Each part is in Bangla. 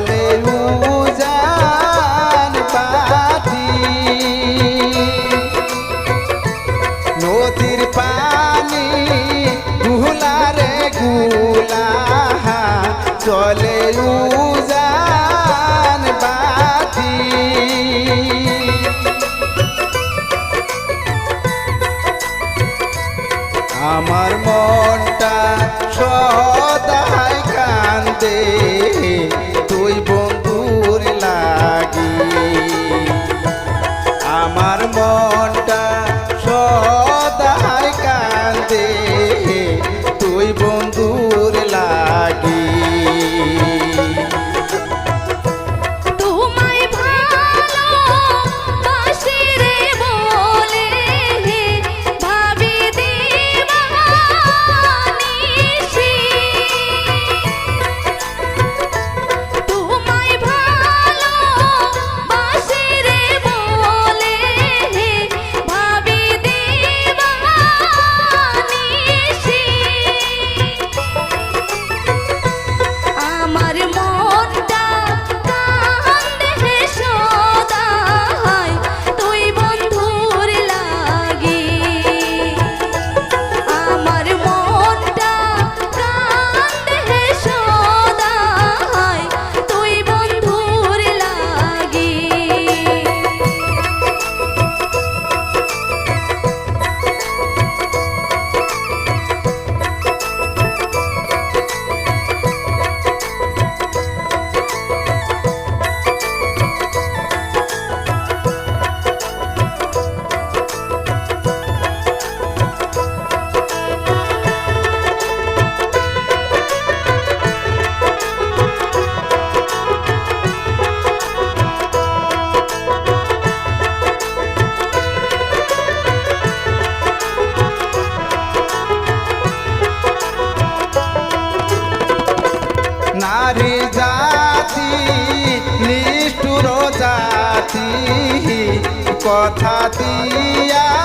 বলে উজান নদীর পানি গুলা রে চলে উজান জাতি কথা দিয়া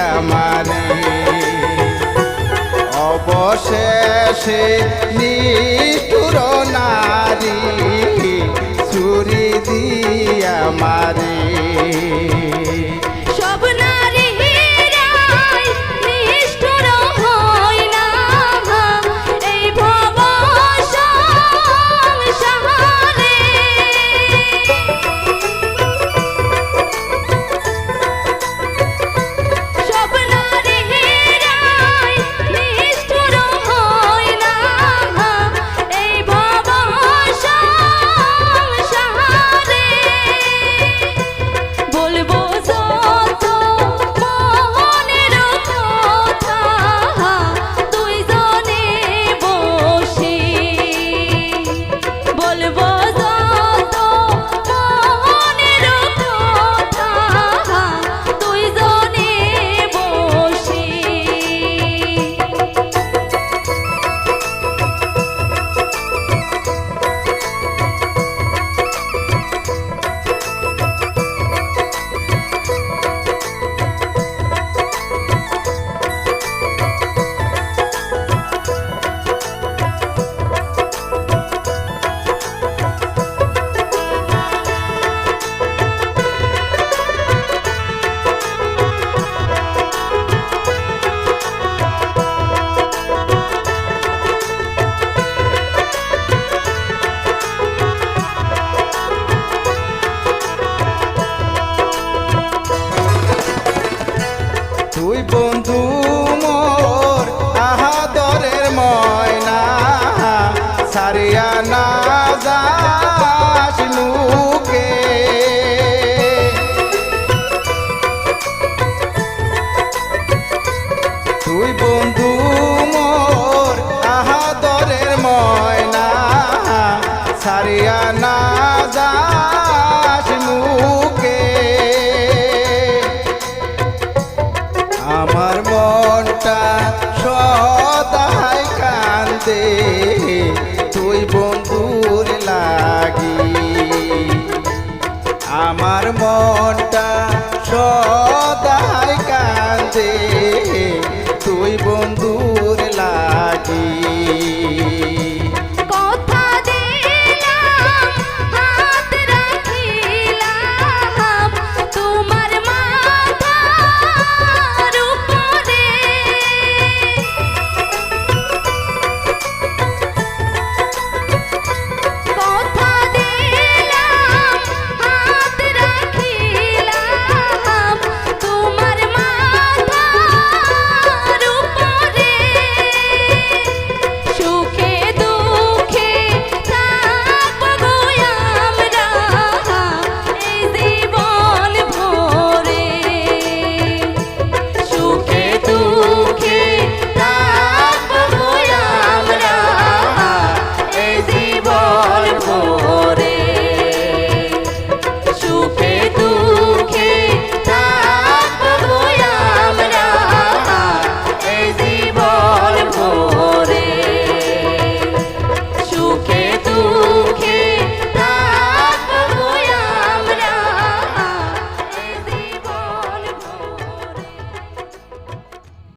দিয়া মারে অবশেষে নিষ্ঠুর নারী চুরি দিয়া মারে হারিয়া না যা